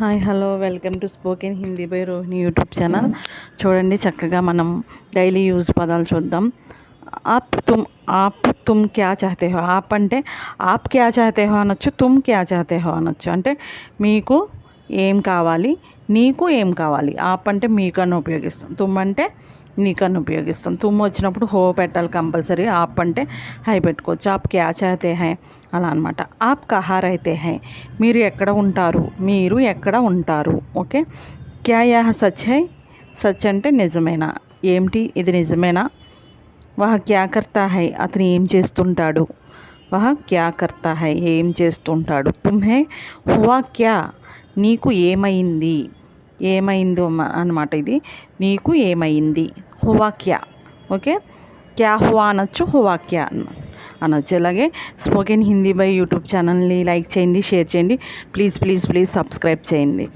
Hi hello welcome to spoken Hindi by Rohini YouTube channel. చూడండి చక్కగా మనం daily use పదాలు చూద్దాం. ఆప్ తుమ్ ఆప్ తుమ్ క్యా చాహతే హో? ఆప్ అంటే ఆప్ క్యా చాహతే హో అనొచ్చు తుమ్ క్యా చాహతే హో అనొచ్చు. అంటే మీకు ఏం కావాలి? నీకు ఏం కావాలి? ఆప్ అంటే మీకు అని ఉపయోగిస్తాం. తుమ్ అంటే నీకన్ను ఉపయోగిస్తాం. తుమ్ము వచ్చినప్పుడు హో పెట్టాలి కంపల్సరీ. ఆప్ అంటే హై పెట్టుకోవచ్చు. ఆప్ క్యా అయితే హై? అలా అనమాట ఆప్ కహార్ అయితే హై? మీరు ఎక్కడ ఉంటారు? మీరు ఎక్కడ ఉంటారు? ఓకే? క్యా యా సచ్ హై? సచ్ అంటే నిజమేనా? ఏమిటి? ఇది నిజమేనా? వహ క్యా కర్తా హై? అతను ఏం చేస్తుంటాడు? వహ క్యా కర్తా హై? ఏం చేస్తుంటాడు? తుమ్హే? హువా క్యా? నీకు ఏమైంది? ఏమైందో అనమాట ఇది. నీకు ఏమైంది? హువాక్యా. ఓకే? క్యా హువా అనొచ్చు హువాక్యా అన్న అనొచ్చు. అలాగే స్పోకెన్ హిందీ బై యూట్యూబ్ ఛానల్ని లైక్ చేయండి షేర్ చేయండి. ప్లీజ్ ప్లీజ్ ప్లీజ్ సబ్స్క్రైబ్ చేయండి.